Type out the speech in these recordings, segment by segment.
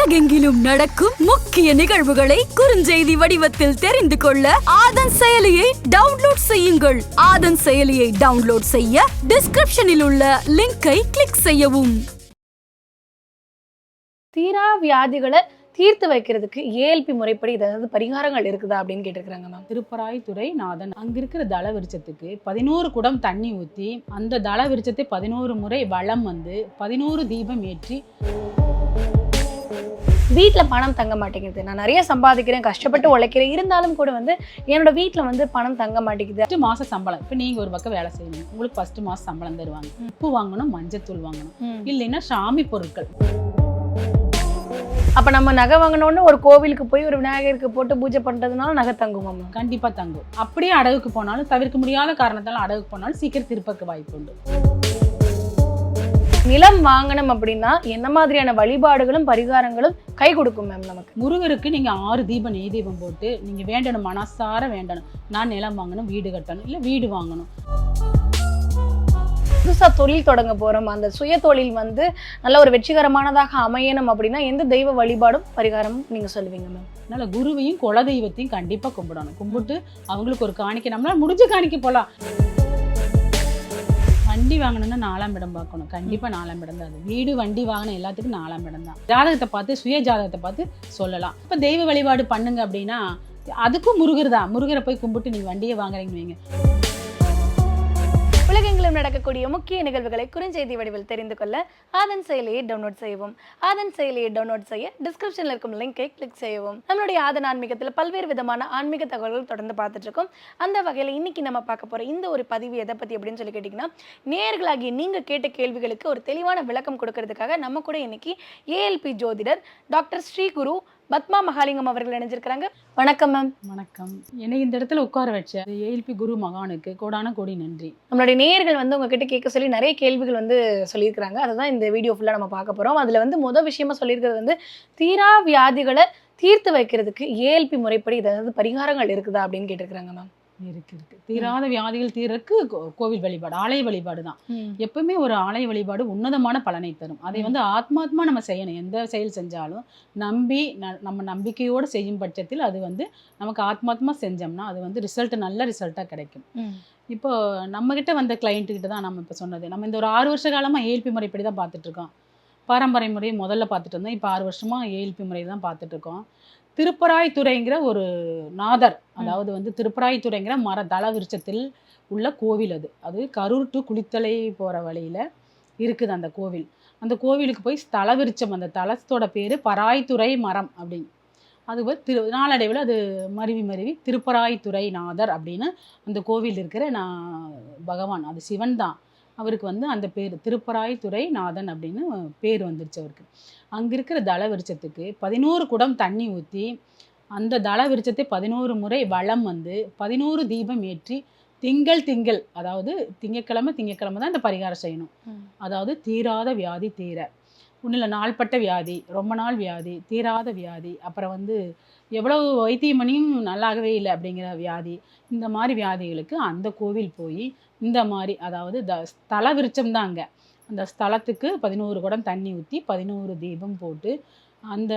உலகெங்கிலும் நடக்கும் முக்கிய நிகழ்வுகளை குறுஞ்செய்தி வடிவத்தில் தெரிந்து கொள்ள ஆதன் செயலியை டவுன்லோட் செய்யுங்கள். ஆதன் செயலியை டவுன்லோட் செய்ய டிஸ்கிரிப்ஷனில் உள்ள லிங்கை கிளிக் செய்யவும். தீரா வியாதிகளை தீர்த்து வைக்கிறதுக்கு ஏஎல்பி முறைப்படி ஏதாவது பரிகாரங்கள் இருக்குதா அப்படின்னு கேட்டிருக்கிறாங்க மேம் திருப்பராய்த்துறை நாதன். அங்க இருக்கிற தல விருட்சத்துக்கு பதினோரு குடம் தண்ணி ஊத்தி அந்த தல விருட்சத்தை பதினோரு முறை வளம் வந்து பதினோரு தீபம் ஏற்றி. வீட்டில் பணம் தங்க மாட்டேங்குது. நான் நிறைய சம்பாதிக்கிறேன் கஷ்டப்பட்டு உழைக்கிறேன். இருந்தாலும் கூட வந்து என்னோட வீட்டில் வந்து பணம் தங்க மாட்டேங்குது. ஃபஸ்ட்டு மாச சம்பளம். இப்போ நீங்க ஒரு பக்கம் வேலை செய்யணும். உங்களுக்கு ஃபர்ஸ்ட் மாசம் சம்பளம் தருவாங்க. உப்பு வாங்கணும் மஞ்சத்தூள் வாங்கணும். இல்லைன்னா சாமி பொருட்கள். அப்ப நம்ம நகை வாங்கினோன்னு ஒரு கோவிலுக்கு போய் ஒரு விநாயகருக்கு போட்டு பூஜை பண்றதுனால நகை தங்குமா மேம் கண்டிப்பா தங்கும். அப்படியே அடகுக்கு போனாலும் தவிர்க்க முடியாத காரணத்தால அடகுக்கு போனாலும் சீக்கிரம் திருப்பக்கு வாய்ப்பு உண்டு. நிலம் வாங்கணும் அப்படின்னா என்ன மாதிரியான வழிபாடுகளும் பரிகாரங்களும் கை கொடுக்கும் மேம் நமக்கு. முருகருக்கு நீங்க ஆறு தீபம் நெய் தீபம் போட்டு நீங்க வேண்டணும் மனசார வேண்டணும். நான் நிலம் வாங்கணும் வீடு கட்டணும் இல்ல வீடு வாங்கணும். புதுசா தொழில் தொடங்க போறோம். அந்த சுய தொழில் வந்து நல்ல ஒரு வெற்றிகரமானதாக அமையணும் அப்படின்னா எந்த தெய்வ வழிபாடும் பரிகாரமும் நீங்க சொல்லுவீங்க மேம் அதனால குருவையும் குலதெய்வத்தையும் கண்டிப்பா கும்பிடணும். கும்பிட்டு அவங்களுக்கு ஒரு காணிக்கை நம்மளால முடிஞ்ச காணிக்கை போலாம். வண்டி வாங்கணும்னா நாலாம் இடம் பார்க்கணும். கண்டிப்பா நாலாம் இடம் தான் அது. வீடு வண்டி வாங்கணும் எல்லாத்துக்கும் நாலாம் இடம் தான். ஜாதகத்தை பார்த்து சுய ஜாதகத்தை பார்த்து சொல்லலாம். இப்ப தெய்வ வழிபாடு பண்ணுங்க அப்படின்னா அதுக்கும் முருகர் தான். முருகரை போய் கும்பிட்டு நீங்க வண்டியை வாங்குறீங்கன்னு வைங்க. தினம் நடக்கக்கூடிய முக்கிய நிகழ்வுகளை குறுஞ்செய்தி வடிவில் தெரிந்து கொள்ள ஆதன் செயலியை டவுன்லோட் செய்யவும். ஆதன் செயலியை டவுன்லோட் செய்ய டிஸ்கிரிப்ஷனில் இருக்கும் லிங்கை கிளிக் செய்யவும். நம்மளுடைய ஆதன் ஆன்மீகத்தில் பல்வேறு விதமான ஆன்மீக தகவல்கள் தொடர்ந்து பார்த்துட்டு இருக்கோம். அந்த வகையில் இன்னைக்கு நம்ம பார்க்க போற இந்த ஒரு பதிவு எதை பற்றி அப்படின்னு சொல்லி கேட்டிங்கன்னா நேர்களாகி நீங்கள் கேட்ட கேள்விகளுக்கு ஒரு தெளிவான விளக்கம் கொடுக்கறதுக்காக நம்ம கூட இன்னைக்கு ஏஎல்பி ஜோதிடர் டாக்டர் ஸ்ரீகுரு பத்மா மகாலிங்கம் அவர்கள் இணைஞ்சிருக்கிறாங்க. வணக்கம் மேம். வணக்கம். என்னை இந்த இடத்துல உட்கார வச்ச ஏஎல்பி குரு மகானுக்கு கோடான கோடி நன்றி. நம்மளுடைய நேயர்கள் வந்து உங்ககிட்ட கேட்க சொல்லி நிறைய கேள்விகள் வந்து சொல்லியிருக்கிறாங்க. அதை தான் இந்த வீடியோ ஃபுல்லாக நம்ம பார்க்க போகிறோம் அதில் வந்து முதல் விஷயமா சொல்லியிருக்கிறது வந்து தீரா வியாதிகளை தீர்த்து வைக்கிறதுக்கு ஏஎல்பி முறைப்படி ஏதாவது பரிகாரங்கள் இருக்குதா அப்படின்னு கேட்டிருக்கிறாங்க மேம். இருக்கு இருக்கு. தீராத வியாதிகள் தீரக்கு கோ- கோவில் வழிபாடு ஆலய வழிபாடு தான் எப்பவுமே ஒரு ஆலய வழிபாடு உன்னதமான பலனை தரும். அதை வந்து ஆத்மாத்மா நம்ம செய்யணும். எந்த செயல் செஞ்சாலும் நம்பி ந- நம்ம நம்பிக்கையோடு செய்யும் பட்சத்தில் அது வந்து நமக்கு ஆத்மாத்மா செஞ்சோம்னா அது வந்து ரிசல்ட் நல்ல ரிசல்ட்டாக கிடைக்கும். இப்போ நம்ம கிட்ட வந்த கிளைண்ட் கிட்ட தான் நம்ம இப்போ சொன்னது. நம்ம இந்த ஒரு ஆறு வருஷ காலமாக ஏஎல்பி முறைப்படி தான் பார்த்துட்டு இருக்கோம். பாரம்பரிய முறையை முதல்ல பார்த்துட்டு இருந்தோம். இப்போ ஆறு வருஷமா ஏஎல்பி முறை தான் பார்த்துட்டு இருக்கோம். திருப்பராய்த்துறைங்கிற ஒரு நாதர் அதாவது வந்து திருப்பராய்த்துறைங்கிற மர தல விருட்சத்தில் உள்ள கோவில் அது. அது கரூர் டு குளித்தலை போகிற வழியில் இருக்குது அந்த கோவில். அந்த கோவிலுக்கு போய் ஸ்தல விருட்சம் அந்த தலத்தோட பேர் பராய்த்துறை மரம் அப்படின்னு. அது திரு நாளடைவில் அது மருவி மருவி திருப்பராய்த்துறை நாதர் அப்படின்னு அந்த கோவில் இருக்கிற நான் பகவான் அது சிவன் தான். அவருக்கு வந்து அந்த பேர் திருப்பராய்த்துறை நாதன் அப்படின்னு பேர் வந்துருச்சு அவருக்கு. அங்கே இருக்கிற தல விருட்சத்துக்கு பதினோரு குடம் தண்ணி ஊற்றி அந்த தல விருட்சத்தை பதினோரு முறை வளம் வந்து பதினோரு தீபம் ஏற்றி திங்கள் திங்கள் அதாவது திங்கக்கிழமை திங்கக்கிழமை தான் இந்த பரிகாரம் செய்யணும். அதாவது தீராத வியாதி தீர. ஒன்றும் இல்லை நாள்பட்ட வியாதி ரொம்ப நாள் வியாதி தீராத வியாதி அப்புறம் வந்து எவ்வளவு வைத்தியம் பண்ணியும் நல்லாகவே இல்லை அப்படிங்கிற வியாதி இந்த மாதிரி வியாதிகளுக்கு அந்த கோவில் போய் இந்த மாதிரி அதாவது த ஸ்தல விருட்சம் தான் அங்கே அந்த ஸ்தலத்துக்கு பதினோரு குடம் தண்ணி ஊற்றி பதினோரு தீபம் போட்டு அந்த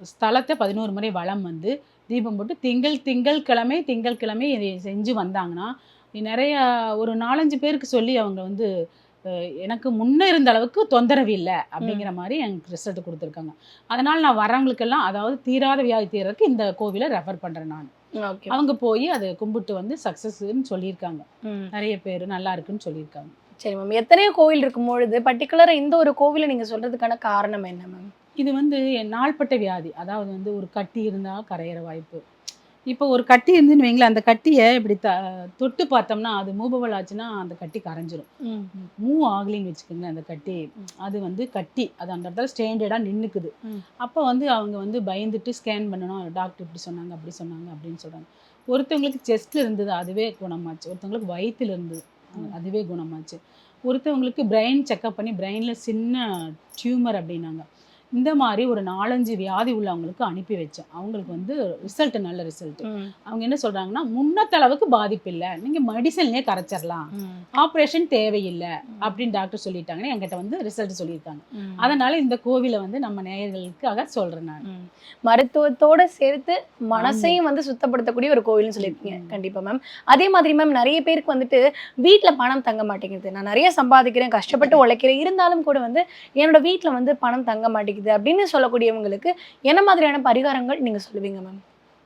ஸ்தலத்தை பதினோரு முறை வளம் வந்து தீபம் போட்டு திங்கள் திங்கள் கிழமை திங்கள் கிழமை இதை செஞ்சு வந்தாங்கன்னா நிறைய ஒரு நாலஞ்சு பேருக்கு சொல்லி அவங்க வந்து எனக்கு முன்ன இருந்த அளவுக்கு தொந்தரவு இல்லை அப்படிங்கிற மாதிரி எனக்கு ரிசல்ட் கொடுத்துருக்காங்க. அதனால் நான் வரவங்களுக்கெல்லாம் அதாவது தீராத வியாதி தீரக்கு இந்த கோவிலை ரெஃபர் பண்ணுறேன் நான். அவங்க போய் அதை கும்பிட்டு வந்து சக்ஸஸ்ன்னு சொல்லியிருக்காங்க. நிறைய பேர் நல்லா இருக்குன்னு சொல்லியிருக்காங்க. சரி மேம் எத்தனையோ கோவில் இருக்கும் பொழுது பர்டிகுலராக இந்த ஒரு கோவிலை நீங்கள் சொல்றதுக்கான காரணம் என்ன மேம் இது வந்து நாள்பட்ட வியாதி. அதாவது வந்து ஒரு கட்டி இருந்தால் கரையிற வாய்ப்பு. இப்போ ஒரு கட்டி இருந்துன்னு வைங்களேன் அந்த கட்டியை இப்படி த தொட்டு பார்த்தோம்னா அது மூவபிள் ஆச்சுன்னா அந்த கட்டி கரைஞ்சிரும். மூவ் ஆகலின்னு வச்சுக்கோங்களேன் அந்த கட்டி. அது வந்து கட்டி. அது அந்த இடத்துல ஸ்டாண்டர்டாக நின்றுக்குது ம். அப்போ வந்து அவங்க வந்து பயந்துட்டு ஸ்கேன் பண்ணணும். டாக்டர் இப்படி சொன்னாங்க அப்படி சொன்னாங்க அப்படின்னு சொல்கிறாங்க ஒருத்தவங்களுக்கு செஸ்ட்ல இருந்தது அதுவே குணமாச்சு. ஒருத்தவங்களுக்கு வயிற்றுல இருந்தது அதுவே குணமாச்சு. ஒருத்தவங்களுக்கு பிரெயின் செக்அப் பண்ணி பிரெயினில் சின்ன டியூமர் அப்படின்னாங்க. இந்த மாதிரி ஒரு நாலஞ்சு வியாதி உள்ளவங்களுக்கு அனுப்பி வச்சோம் அவங்களுக்கு வந்து ரிசல்ட் நல்ல ரிசல்ட். அவங்க என்ன சொல்றாங்கன்னா முன்னத்தளவுக்கு பாதிப்பு இல்லை. நீங்க மெடிசன்லயே கரைச்சிடலாம். ஆப்ரேஷன் தேவையில்லை. அப்படின்னு டாக்டர் சொல்லிட்டாங்கன்னு என்கிட்ட வந்து ரிசல்ட் சொல்லியிருக்காங்க. அதனால இந்த கோவிலை வந்து நம்ம நேயர்களுக்காக சொல்றேன் நான். மருத்துவத்தோட சேர்த்து மனசையும் வந்து சுத்தப்படுத்தக்கூடிய ஒரு கோவில்னு சொல்லியிருக்கீங்க. கண்டிப்பா மேம் அதே மாதிரி மேம் நிறைய பேருக்கு வந்துட்டு வீட்ல பணம் தங்க மாட்டேங்குது. நான் நிறைய சம்பாதிக்கிறேன் கஷ்டப்பட்டு உழைக்கிறேன். இருந்தாலும் கூட வந்து என்னோட வீட்ல வந்து பணம் தங்க மாட்டேங்குது. அப்படின்னு சொல்லக்கூடியவங்களுக்கு என்ன மாதிரியான பரிகாரங்கள் நீங்க சொல்லுவீங்க மேம்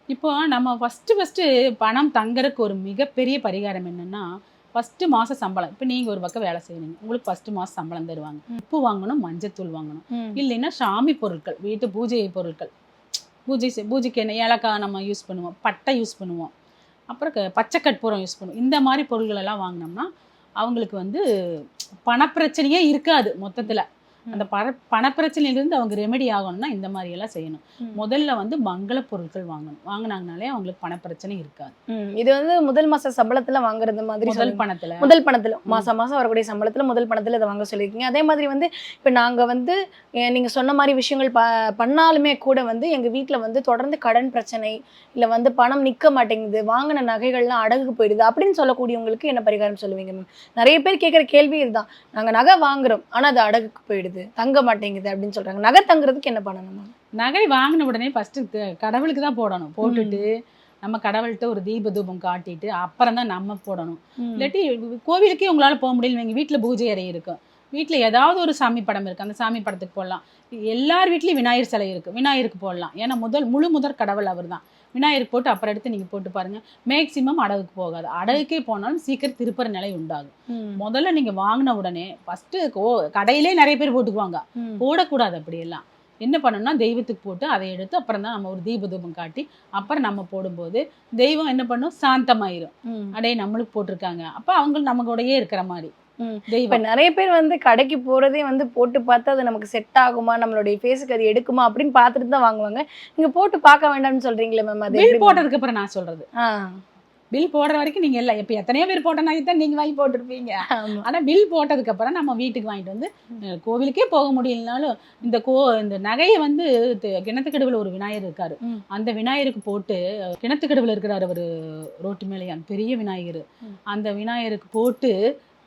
இப்போ நம்ம ஃபஸ்ட்டு ஃபஸ்ட்டு பணம் தங்கறதுக்கு ஒரு மிகப்பெரிய பரிகாரம் என்னன்னா ஃபஸ்ட்டு மாதம் சம்பளம். இப்போ நீங்கள் ஒரு பக்கம் வேலை செய்யணுங்க உங்களுக்கு ஃபஸ்ட்டு மாதம் சம்பளம் தருவாங்க. உப்பு வாங்கணும் மஞ்சத்தூள் வாங்கணும். இல்லைன்னா சாமி பொருட்கள் வீட்டு பூஜை பொருட்கள். பூஜை பூஜைக்கு என்ன ஏலக்காய் நம்ம யூஸ் பண்ணுவோம் பட்டை யூஸ் பண்ணுவோம். அப்புறம் க- பச்சை கற்பூரம் யூஸ் பண்ணுவோம். இந்த மாதிரி பொருட்கள் எல்லாம் வாங்கினோம்னா அவங்களுக்கு வந்து பணப்பிரச்சனையே இருக்காது மொத்தத்தில். அந்த பண பணப்பிரச்சனையிலிருந்து அவங்க ரெமெடி ஆகணும்னா இந்த மாதிரி எல்லாம் செய்யணும். முதல்ல வந்து மங்கள பொருட்கள் வாங்கணும். வாங்கினாங்கனாலே அவங்களுக்கு பணப்பிரச்சனை இருக்காது. இது வந்து முதல் மாச சம்பளத்துல வாங்குறது மாதிரி முதல். பணத்துல. முதல் பணத்துல. மாசம் மாசம் வரக்கூடிய சம்பளத்துல முதல் பணத்துல இதை வாங்க சொல்லியிருக்கீங்க. அதே மாதிரி வந்து இப்ப நாங்க வந்து நீங்க சொன்ன மாதிரி விஷயங்கள் ப பண்ணாலுமே கூட வந்து எங்க வீட்ல வந்து தொடர்ந்து கடன் பிரச்சனை இல்ல வந்து பணம் நிக்க மாட்டேங்குது வாங்கின நகைகள்லாம் அடகுக்கு போயிடுது அப்படின்னு சொல்லக்கூடியவங்களுக்கு என்ன பரிகாரம் சொல்லுவீங்க மேம் நிறைய பேர் கேட்குற கேள்வி இதுதான். நாங்க நகை வாங்குறோம் ஆனா அது அடகுக்கு போயிடுது. தங்க மாட்டேங்குது அப்படின்னு சொல்றாங்க. நகை தங்குறதுக்கு என்ன பண்ணணும் நகை வாங்கின உடனே ஃபர்ஸ்ட் கடவுளுக்கு தான் போடணும். போட்டுட்டு நம்ம கடவுள்கிட்ட ஒரு தீப தூபம் காட்டிட்டு அப்புறம் தான் நம்ம போடணும். இல்லாட்டி கோவிலுக்கே உங்களால போக முடியல எங்க வீட்டுல பூஜை அறை இருக்கும். வீட்டுல ஏதாவது ஒரு சாமி படம் இருக்கு அந்த சாமி படத்துக்கு போடலாம் எல்லார் வீட்லயும் விநாயகர் சிலை இருக்கு விநாயகருக்கு போடலாம். ஏன்னா முதல் முழு முதற் கடவுள் அவர் தான் விநாயகருக்கு போட்டு அப்புறம் எடுத்து நீங்க போட்டு பாருங்க. மேக்சிமம் அடகுக்கு போகாது. அடகுக்கே போனாலும் சீக்கிரம் திருப்புற நிலை உண்டாகும். முதல்ல நீங்க வாங்கின உடனே ஃபர்ஸ்ட் கடையிலே நிறைய பேர் போட்டுக்குவாங்க. போடக்கூடாது அப்படியெல்லாம். என்ன பண்ணணும்னா தெய்வத்துக்கு போட்டு அதை எடுத்து அப்புறம் தான் நம்ம ஒரு தீப தூபம் காட்டி அப்புறம் நம்ம போடும்போது தெய்வம் என்ன பண்ணும்? சாந்தமாயிரும். அடே நம்மளுக்கு போட்டிருக்காங்க. அப்ப அவங்க நம்ம கூடயே இருக்கிற மாதிரி. இப்ப நிறைய பேர் வந்து கடைக்கு போறதே வந்து போட்டு பார்த்து அது நமக்கு செட் ஆகுமா? நம்மளுடைய ஃபேஸுக்கு அது எடுக்குமா? அப்படின்னு பார்த்துட்டு தான் வாங்குவாங்க. நீங்க போட்டு பார்க்க வேண்டாம்னு சொல்றீங்களே மேம் அது பில் போட்டதுக்கு அப்புறம் நான் சொல்றது. ஆ, பில் போடுற வரைக்கும் நீங்க எல்லாம் இப்ப எத்தனையோ பேர் போட்டனா தான் நீங்க வாங்கி போட்டிருப்பீங்க. ஆமா. ஆனா பில் போட்டதுக்கு அப்புறம் நம்ம வீட்டுக்கு வாங்கிட்டு வந்து கோவிலுக்கே போக முடியலனாலும் இந்த கோ இந்த நகையை வந்து கிணத்துக்கடுவுல ஒரு விநாயகர் இருக்காரு. அந்த விநாயகருக்கு போட்டு கிணத்துக்கடுவுல இருக்கிறாரு ஒரு ரோட்டு மேலையான் பெரிய விநாயகர். அந்த விநாயகருக்கு போட்டு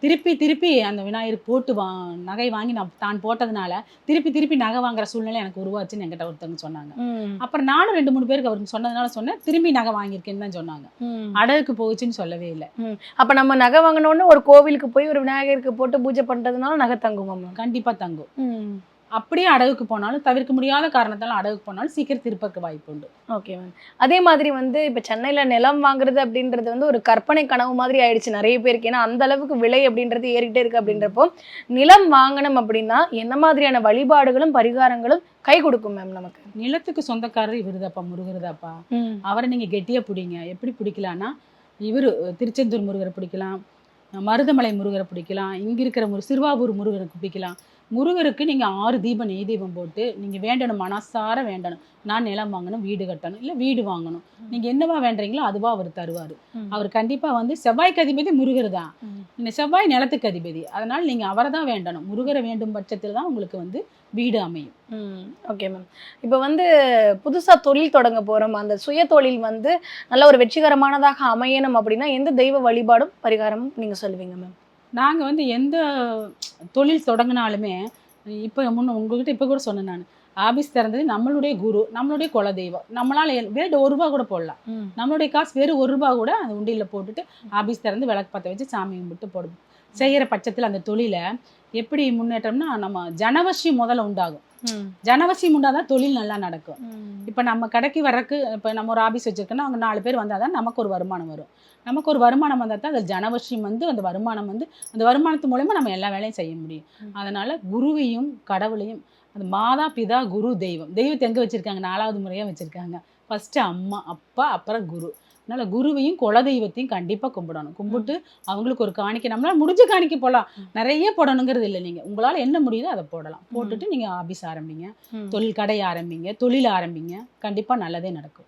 திருப்பி திருப்பி அந்த விநாயகருக்கு போட்டு வா நகை வாங்கி நான் தான் போட்டதுனால திருப்பி திருப்பி நகை வாங்குற சூழ்நிலை எனக்கு உருவாச்சுன்னு என்கிட்ட ஒருத்தவங்க சொன்னாங்க. அப்புறம் நானும் ரெண்டு மூணு பேருக்கு அவருக்கு சொன்னதுனால சொன்னேன் திரும்பி நகை வாங்கியிருக்கேன்னு தான் சொன்னாங்க ம். அடகுக்கு போச்சுன்னு சொல்லவே இல்லை அப்ப நம்ம நகை வாங்கினோன்னு ஒரு கோவிலுக்கு போய் ஒரு விநாயகருக்கு போட்டு பூஜை பண்றதுனால நகை தங்குமா மேம் கண்டிப்பா தங்கும். அப்படியே அடகுக்கு போனாலும் தவிர்க்க முடியாத காரணத்தால அடகுக்கு போனாலும் சீக்கிரம் திருப்பக்கு வாய்ப்பு உண்டு. ஓகே மேம் அதே மாதிரி வந்து இப்ப சென்னையில நிலம் வாங்குறது அப்படின்றது வந்து ஒரு கற்பனை கனவு மாதிரி ஆயிடுச்சு நிறைய பேருக்கு. ஏன்னா அந்த அளவுக்கு விலை அப்படின்றது ஏறிக்கிட்டே இருக்கு அப்படின்றப்போ நிலம் வாங்கணும் அப்படின்னா என்ன மாதிரியான வழிபாடுகளும் பரிகாரங்களும் கை கொடுக்கும் மேம் நமக்கு? நிலத்துக்கு சொந்தக்காரர் இவருதாப்பா முருகருதாப்பா. அவரை நீங்க கெட்டியா பிடிங்க. எப்படி பிடிக்கலாம்னா இவரு திருச்செந்தூர் முருகரை பிடிக்கலாம் மருதமலை முருகரை பிடிக்கலாம் இங்க இருக்கிற முரு சிறுவாபூர் முருகருக்கு பிடிக்கலாம். முருகருக்கு நீங்க ஆறு தீபம் நெய் தீபம் போட்டு நீங்க வேண்டணும் மனசார வேண்டணும். நான் நிலம் வாங்கணும் வீடு கட்டணும் இல்ல வீடு வாங்கணும். நீங்க என்னவா வேண்டீங்களோ அதுவா அவர் தருவாரு. அவர் கண்டிப்பா வந்து செவ்வாய்க்கு அதிபதி முருகர் தான். செவ்வாய் நிலத்துக்கு அதிபதி. அதனால நீங்க அவரை தான் வேண்டணும். முருகரை வேண்டும் பட்சத்தில் தான் உங்களுக்கு வந்து வீடு அமையும். Okay ma'am. இப்போ வந்து புதுசா தொழில் தொடங்க போறோம். அந்த சுய தொழில் வந்து நல்ல ஒரு வெற்றிகரமானதாக அமையணும் அப்படின்னா எந்த தெய்வ வழிபாடும் பரிகாரமும் நீங்க சொல்லுவீங்க மேம்? நாங்கள் வந்து எந்த தொழில் தொடங்கினாலுமே இப்போ முன்ன உங்ககிட்ட இப்போ கூட சொன்னேன் நான். ஆபீஸ் திறந்தது நம்மளுடைய குரு நம்மளுடைய குலதெய்வம். நம்மளால வேறு ஒரு ரூபா கூட போடலாம். நம்மளுடைய காசு வெறும் ஒரு ரூபா கூட அந்த உண்டியில் போட்டுட்டு ஆபீஸ் திறந்து விளக்கு பற்ற வச்சு சாமி கும்பிட்டு போடும் செய்கிற பட்சத்தில் அந்த தொழிலை எப்படி முன்னேற்றம்னா நம்ம ஜனவசி முதல்ல உண்டாகும். ஜனவசி உண்டாதான் தொழில் நல்லா நடக்கும். இப்போ நம்ம கடைக்கு வர்றக்கு இப்போ நம்ம ஒரு ஆபீஸ் வச்சிருக்கோன்னா அவங்க நாலு பேர் வந்தால் தான் நமக்கு ஒரு வருமானம் வரும். நமக்கு ஒரு வருமானம் வந்தால் தான் அந்த ஜனவசியம் வந்து அந்த வருமானம் வந்து அந்த வருமானத்து மூலயமா நம்ம எல்லா வேலையும் செய்ய முடியும். அதனால குருவையும் கடவுளையும் அந்த மாதா பிதா குரு தெய்வம். தெய்வத்தை எங்கே வச்சிருக்காங்க? நாலாவது முறையாக வச்சிருக்காங்க. ஃபர்ஸ்ட் அம்மா அப்பா அப்புறம் குரு. அதனால குருவையும் குலதெய்வத்தையும் கண்டிப்பா கும்பிடணும். கும்பிட்டு அவங்களுக்கு ஒரு காணிக்கை நம்மளால முடிஞ்ச காணிக்கை போடலாம். நிறைய போடணுங்கிறது இல்லை நீங்க. உங்களால என்ன முடியுதோ அதை போடலாம். போட்டுட்டு நீங்க ஆபீஸ் ஆரம்பிங்க. தொழில் கடை ஆரம்பிங்க. தொழில் ஆரம்பிங்க. கண்டிப்பா நல்லதே நடக்கும்.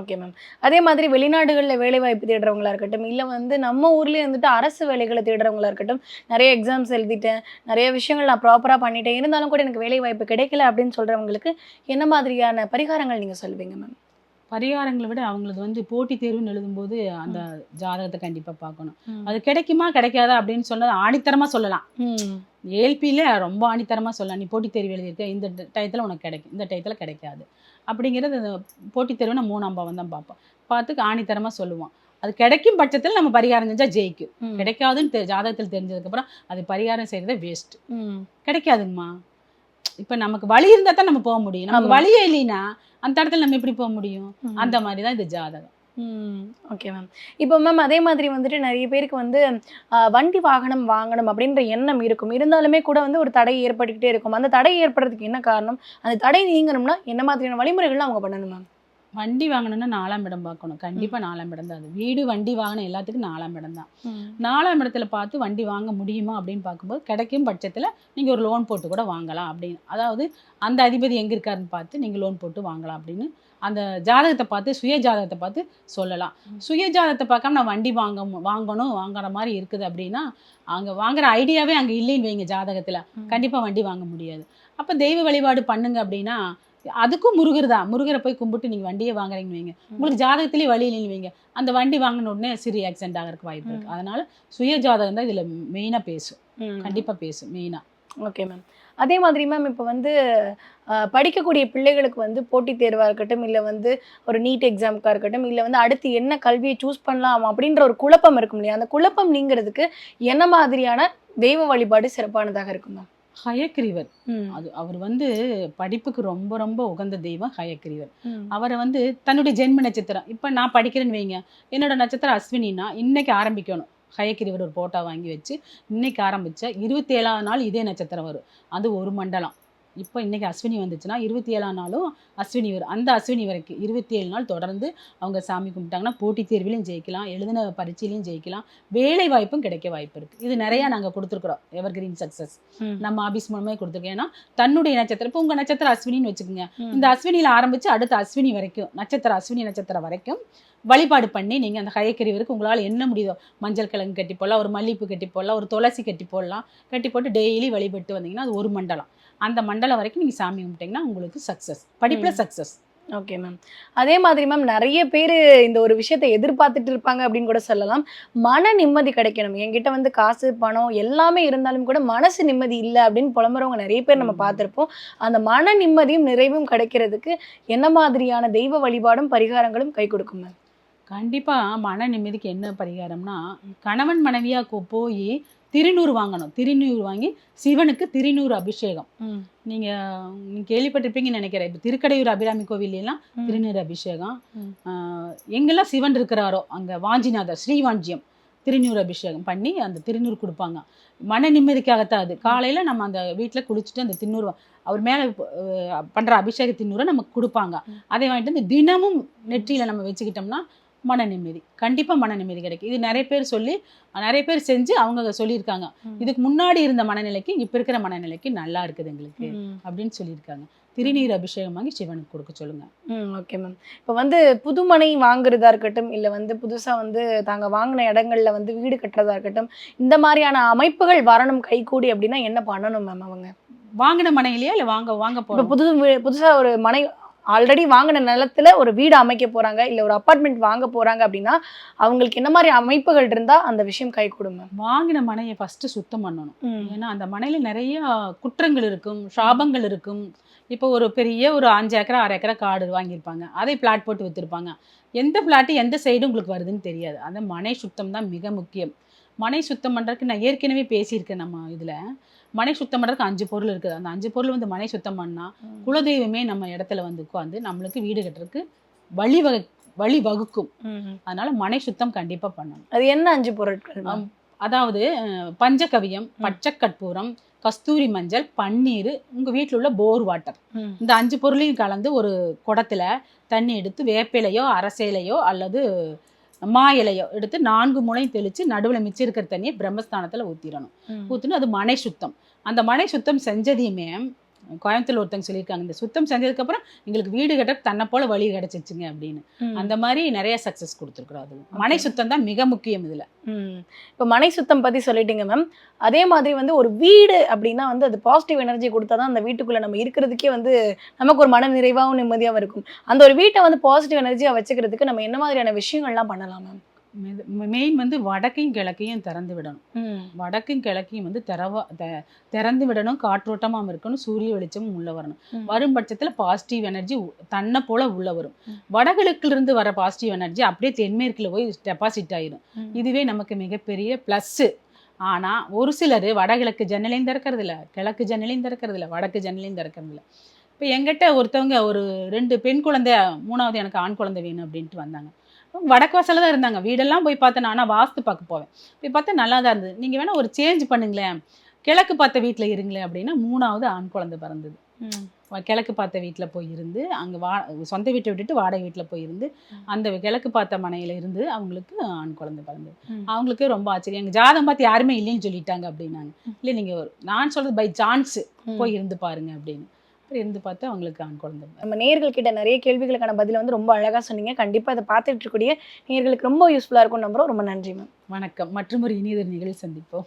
Okay ma'am. அதே மாதிரி வெளிநாடுகளில் வேலை வாய்ப்பு தேடுறவங்களா இருக்கட்டும் இல்லை வந்து நம்ம ஊர்லேயே வந்துட்டு அரசு வேலைகளை தேடுறவங்களா இருக்கட்டும் நிறைய எக்ஸாம்ஸ் எழுதிட்டேன் நிறைய விஷயங்கள் நான் ப்ராப்பராக பண்ணிட்டேன். இருந்தாலும் கூட எனக்கு வேலை வாய்ப்பு கிடைக்கல அப்படின்னு சொல்கிறவங்களுக்கு என்ன மாதிரியான பரிகாரங்கள் நீங்கள் சொல்லுவீங்க மேம்? பரிகாரங்களை விட அவங்களுக்கு வந்து போட்டித் தேர்வுன்னு எழுதும்போது அந்த ஜாதகத்தை கண்டிப்பா பார்க்கணும். அது கிடைக்குமா கிடைக்காதா அப்படின்னு சொன்னது ஆணித்தரமா சொல்லலாம். ஏல்பியில் ரொம்ப ஆணித்தரமாக சொல்லலாம். நீ போட்டித் தேர்வு எழுதியிருக்க இந்த டயத்தில் உனக்கு கிடைக்கும். இந்த டயத்தில் கிடைக்காது. அப்படிங்கிறது போட்டித் தேர்வு நான் மூணாம் பாவம் தான் பார்ப்போம். பார்த்து ஆணித்தரமாக சொல்லுவோம். அது கிடைக்கும் பட்சத்தில் நம்ம பரிகாரம் செஞ்சால் ஜெயிக்கும். கிடைக்காதுன்னு தெ- ஜாதகத்தில் தெரிஞ்சதுக்கப்புறம் அது பரிகாரம் செய்கிறதே வேஸ்ட் ம். கிடைக்காதுங்கம்மா. இப்போ நமக்கு வழி இருந்தால் தான் நம்ம போக முடியும். நமக்கு. வழியே இல்லைன்னா அந்த இடத்துல நம்ம எப்படி போக முடியும். அந்த மாதிரி தான் இது ஜாதகம். ஓகே மேம் இப்போ மேம் அதே மாதிரி வந்துட்டு நிறைய பேருக்கு வந்து வண்டி வாகனம் வாங்கணும் அப்படின்ற எண்ணம் இருக்கும். இருந்தாலுமே கூட வந்து ஒரு தடை ஏற்பட்டுக்கிட்டே இருக்கும். அந்த தடை ஏற்படுறதுக்கு என்ன காரணம்? அந்த தடை நீங்கணும்னா என்ன மாதிரியான வழிமுறைகள்லாம் அவங்க பண்ணணும் மேம் வண்டி வாங்கணும்னா நாலாம் இடம் பார்க்கணும். கண்டிப்பாக நாலாம் இடம் தான். அது வீடு வண்டி வாகனம் எல்லாத்துக்கும் நாலாம் இடம் தான். நாலாம் இடத்துல பார்த்து வண்டி வாங்க முடியுமா அப்படின்னு பார்க்கும்போது கிடைக்கும் பட்சத்தில் நீங்கள் ஒரு லோன் போட்டு கூட வாங்கலாம் அப்படின்னு. அதாவது அந்த அதிபதி எங்கே இருக்காருன்னு பார்த்து நீங்கள் லோன் போட்டு வாங்கலாம் அப்படின்னு அந்த ஜாதகத்தை பார்த்து சுய ஜாதகத்தை பார்த்து சொல்லலாம். சுய ஜாதகத்தை பார்க்காம நான் வண்டி வாங்க வாங்கணும் வாங்குற மாதிரி இருக்குது அப்படின்னா அங்கே வாங்குற ஐடியாவே அங்கே இல்லைன்னு வைங்க ஜாதகத்தில். கண்டிப்பாக வண்டி வாங்க முடியாது. அப்போ தெய்வ வழிபாடு பண்ணுங்க அப்படின்னா அதுக்கும் முருகர் தான். முருகரை போய் கும்பிட்டு நீங்கள் வண்டியை வாங்குறீங்கன்னு வைங்க. உங்களுக்கு ஜாதகத்திலேயே வழி இல்லைன்னு வைங்க. அந்த வண்டி வாங்கின உடனே சிறு ஆக்சிடென்ட் ஆகிறதுக்கு வாய்ப்பு இருக்கு. அதனால சுய ஜாதகம் தான் இதில் மெயினாக பேசும் கண்டிப்பாக பேசும் மெயினாக ஓகே மேம் அதே மாதிரி மேம் இப்போ வந்து படிக்கக்கூடிய பிள்ளைகளுக்கு வந்து போட்டித் தேர்வாக இருக்கட்டும் இல்லை வந்து ஒரு நீட் எக்ஸாமுக்காக இருக்கட்டும் இல்லை வந்து அடுத்து என்ன கல்வியை சூஸ் பண்ணலாம் அப்படின்ற ஒரு குழப்பம் இருக்கும் இல்லையா? அந்த குழப்பம் நீங்கிறதுக்கு என்ன மாதிரியான தெய்வ வழிபாடு சிறப்பானதாக இருக்கும் மேம் ஹயக்ரீவர். அது அவர் வந்து படிப்புக்கு ரொம்ப ரொம்ப உகந்த தெய்வம் ஹயக்ரீவர். அவரை வந்து தன்னுடைய ஜென்ம நட்சத்திரம் இப்போ நான் படிக்கிறேன்னு வைங்க. என்னோட நட்சத்திரம் அஸ்வினினா இன்னைக்கு ஆரம்பிக்கணும். ஹயக்கிரிவர் ஒரு போட்டோ வாங்கி வச்சு இன்னைக்கு ஆரம்பிச்சா இருபத்தி ஏழாவது நாள் இதே நட்சத்திரம் வரும். அது ஒரு மண்டலம். இப்போ இன்னைக்கு அஸ்வினி வந்துச்சுன்னா இருபத்தி ஏழாம் நாளும் அஸ்வினி வரும் அந்த அஸ்வினி வரைக்கும் இருபத்தி ஏழு நாள் தொடர்ந்து அவங்க சாமி கும்பிட்டாங்கன்னா போட்டித் தேர்விலையும் ஜெயிக்கலாம் எழுதின பரீட்சையிலையும் ஜெயிக்கலாம் வேலை வாய்ப்பும் கிடைக்க வாய்ப்பு இருக்குது இது நிறையா நாங்கள் கொடுத்துருக்குறோம். Evergreen success. நம்ம ஆபீஸ் மூலமே கொடுத்துருக்கோம். ஏன்னா தன்னுடைய நட்சத்திரம் இப்போ உங்கள் நட்சத்திரம் அஸ்வினின்னு வச்சுக்கோங்க. இந்த அஸ்வினியில் ஆரம்பித்து அடுத்த அஸ்வினி வரைக்கும் நட்சத்திரம் அஸ்வினி நட்சத்திரம் வரைக்கும் வழிபாடு பண்ணி நீங்கள் அந்த ஹயக்கறிவருக்கு உங்களால் என்ன முடியுதோ மஞ்சள் கிழங்கு கட்டி போடலாம் ஒரு மல்லிப்பூ கட்டி போடலாம் ஒரு துளசி கட்டி போடலாம் கட்டி போட்டு டெய்லி வழிபட்டு வந்தீங்கன்னா அது ஒரு மண்டலம். அந்த மண்டலம் வரைக்கும் நீங்கள் சாமி கும்பிட்டீங்கன்னா உங்களுக்கு சக்ஸஸ் படிப்பில் சக்ஸஸ் ஓகே மேம் அதே மாதிரி மேம் நிறைய பேர் இந்த ஒரு விஷயத்தை எதிர்பார்த்துட்டு இருப்பாங்க அப்படின்னு கூட சொல்லலாம். மன நிம்மதி கிடைக்கணும். என்கிட்ட வந்து காசு பணம் எல்லாமே இருந்தாலும் கூட மனசு நிம்மதி இல்லை அப்படின்னு புலம்புறவங்க நிறைய பேர் நம்ம. பார்த்துருப்போம். அந்த மன நிம்மதியும் நிறைவும் கிடைக்கிறதுக்கு என்ன மாதிரியான தெய்வ வழிபாடும் பரிகாரங்களும் கை கொடுக்கும் மேம் கண்டிப்பாக மன நிம்மதிக்கு என்ன பரிகாரம்னா கணவன் மனைவியாக போய் திருநூறு வாங்கணும். திருநூறு வாங்கி சிவனுக்கு திருநூறு அபிஷேகம். நீங்கள் கேள்விப்பட்டிருப்பீங்கன்னு நினைக்கிறேன். இப்போ திருக்கடையூர் அபிராமி கோவில்லாம் திருநீர் அபிஷேகம். எங்கெல்லாம் சிவன் இருக்கிறாரோ அங்கே வாஞ்சிநாதர் ஸ்ரீவாஞ்சியம் திருநீர் அபிஷேகம் பண்ணி அந்த திருநூறு கொடுப்பாங்க. மன நிம்மதிக்காகத்தான் அது. காலையில் நம்ம அந்த வீட்டில் குளிச்சுட்டு அந்த தின்னூறு அவர் மேலே பண்ணுற அபிஷேக தின்னூரை நமக்கு கொடுப்பாங்க. அதை வாங்கிட்டு வந்து தினமும் நெற்றியில் நம்ம வச்சுக்கிட்டோம்னா மன நிம்மதி. கண்டிப்பாக மன நிம்மதி கிடைக்கும். இது நிறைய பேர் சொல்லி நிறைய பேர் செஞ்சு அவங்க சொல்லியிருக்காங்க. இதுக்கு முன்னாடி இருந்த மனநிலைக்கு இப்போ இருக்கிற மனநிலைக்கு நல்லா இருக்குது எங்களுக்கு அப்படின்னு சொல்லியிருக்காங்க. திருநீர் அபிஷேகம் வாங்கி சிவனுக்கு கொடுக்க சொல்லுங்க. ஓகே மேம் இப்போ வந்து புதுமனை வாங்குறதா இருக்கட்டும் இல்லை வந்து புதுசாக வந்து தாங்க வாங்கின இடங்கள்ல வந்து வீடு கட்டுறதா இருக்கட்டும் இந்த மாதிரியான அமைப்புகள் வரணும் கைகூடி அப்படின்னா என்ன பண்ணணும் மேம் அவங்க? வாங்கின மனையிலையா இல்லை வாங்க வாங்க போகிறோம் புது வீ- புதுசா ஒரு மனை ஆல்ரெடி வாங்கின நிலத்துல ஒரு வீடு அமைக்க போறாங்க இல்ல ஒரு அபார்ட்மெண்ட் வாங்க போறாங்க அப்படின்னா அவங்களுக்கு என்ன மாதிரி அமைப்புகள் இருந்தா அந்த விஷயம் கை கொடுங்க வாங்கின மனையை ஃபஸ்ட்டு சுத்தம் பண்ணணும். ஏன்னா அந்த மனையில் நிறைய குற்றங்கள் இருக்கும் சாபங்கள் இருக்கும். இப்போ ஒரு பெரிய ஒரு அஞ்சு ஏக்கரா ஆறு ஏக்கரா காடு வாங்கியிருப்பாங்க. அதை பிளாட் போட்டு விற்றுருப்பாங்க எந்த பிளாட்டு எந்த சைடு உங்களுக்கு வருதுன்னு தெரியாது. அந்த மனை சுத்தம் தான் மிக முக்கியம். மனை சுத்தம் பண்ணுறதுக்கு நான் ஏற்கனவே பேசியிருக்கேன் நம்ம இதில். மனை சுத்தம் பண்ணுறதுக்கு அஞ்சு பொருள் இருக்குது. அந்த அஞ்சு பொருள் வந்து மனை சுத்தம் பண்ணால் குலதெய்வமே நம்ம இடத்துல வந்து உட்காந்து நம்மளுக்கு வீடு கட்டுறதுக்கு வழி வகு வழி வகுக்கும். அதனால மனை சுத்தம் கண்டிப்பாக பண்ணணும். அது என்ன அஞ்சு பொருட்கள்? அதாவது பஞ்சகவியம் பச்சைக்கற்பூரம் கஸ்தூரி மஞ்சள் பன்னீர் உங்கள் வீட்டில் உள்ள போர் வாட்டர். இந்த அஞ்சு பொருளையும் கலந்து ஒரு குடத்துல தண்ணி எடுத்து வேப்பிலையோ அரசேலையோ அல்லது மா இலையோ எடுத்து நான்கு முனையும் தெளித்து நடுவில் மிச்சம் இருக்கிற தண்ணியை பிரம்மஸ்தானத்தில் ஊற்றிடணும். ஊற்றினா அது மனை சுத்தம் அந்த மனை சுத்தம் செஞ்சதையுமே கோயம்புத்தூர்ல ஒருத்தங்க சொல்லியிருக்காங்க இந்த சுத்தம் செஞ்சதுக்கப்புறம் எங்களுக்கு வீடு கட்ட தன்னை போல வழி கிடைச்சிச்சுங்க அப்படின்னு. அந்த மாதிரி நிறைய சக்ஸஸ் கொடுத்துருக்குறோம் அது மனை சுத்தம் தான் மிக முக்கியம் இதில். இப்போ மனை சுத்தம் பற்றி சொல்லிட்டீங்க மேம் அதே மாதிரி வந்து ஒரு வீடு அப்படின்னா வந்து அது பாசிட்டிவ் எனர்ஜி கொடுத்தா தான் அந்த வீட்டுக்குள்ளே நம்ம இருக்கிறதுக்கே வந்து நமக்கு ஒரு மன நிறைவாகவும் நிம்மதியாகவும் இருக்கும். அந்த ஒரு வீட்டை வந்து பாசிட்டிவ் எனர்ஜியாக வச்சுக்கிறதுக்கு நம்ம என்ன மாதிரியான விஷயங்கள்லாம் பண்ணலாம் மேம் மெயின் வந்து வடக்கையும் கிழக்கையும் திறந்து விடணும். வடக்கும் கிழக்கையும் வந்து திறவா த- திறந்து விடணும். காற்றோட்டமாகவும் இருக்கணும். சூரிய வெளிச்சமும் உள்ள வரணும். வரும் பட்சத்தில் பாசிட்டிவ் எனர்ஜி தன்னை போல உள்ள வரும். ம். வடகிழக்குல இருந்து வர பாசிட்டிவ் எனர்ஜி அப்படியே தென்மேற்குல போய் டெபாசிட் ஆயிடும். இதுவே நமக்கு மிகப்பெரிய ப்ளஸ்ஸு ஆனால் ஒரு சிலர் வடகிழக்கு ஜன்னலையும் திறக்கிறது இல்ல கிழக்கு ஜன்னலையும் திறக்கிறது இல்ல வடக்கு ஜன்னலையும் திறக்கிறது இல்ல இப்போ எங்கிட்ட ஒருத்தவங்க ஒரு ரெண்டு பெண் குழந்தை மூணாவது எனக்கு ஆண் குழந்தை வேணும் அப்படின்ட்டு வந்தாங்க. வடக்கு வாசல்ல தான் இருந்தாங்க. வீடெல்லாம் போய் பார்த்தேன். நான் ஆனால் வாஸ்து பார்க்க போவேன். போய் பார்த்தா நல்லா தான் இருந்தது. நீங்கள் வேணால் ஒரு சேஞ்ச் பண்ணுங்களேன். கிழக்கு பார்த்த வீட்டில் இருங்களேன் அப்படின்னா மூணாவது ஆண் குழந்தை பிறந்தது. கிழக்கு பார்த்த வீட்டில் போய் இருந்து அங்கே வா சொந்த வீட்டை விட்டுட்டு வாடகை வீட்டில் போய் இருந்து அந்த கிழக்கு பார்த்த மனையில இருந்து அவங்களுக்கு ஆண் குழந்தை பிறந்தது. அவங்களுக்கு ரொம்ப ஆச்சரியம். எங்கள் ஜாதகம் பார்த்து யாருமே இல்லைன்னு சொல்லிட்டாங்க அப்படின்னாங்க. இல்லை நீங்கள் நான் சொல்கிறது பை சான்ஸ். போய் இருந்து பாருங்க அப்படின்னு. அப்புறம் இருந்து பார்த்து அவங்களுக்கு ஆண் குழந்தை. நம்ம நேர்கள் கிட்ட நிறைய கேள்விகளுக்கான பதில வந்து ரொம்ப அழகா சொன்னீங்க. கண்டிப்பா இதை பார்த்துட்டு இருக்கக்கூடிய நேர்களுக்கு ரொம்ப யூஸ்ஃபுல்லா இருக்கும் நம்புறோம். ரொம்ப நன்றி மேம் வணக்கம். மற்றும் ஒரு இனியதொரு நிகழ்ச்சி சந்திப்போம்.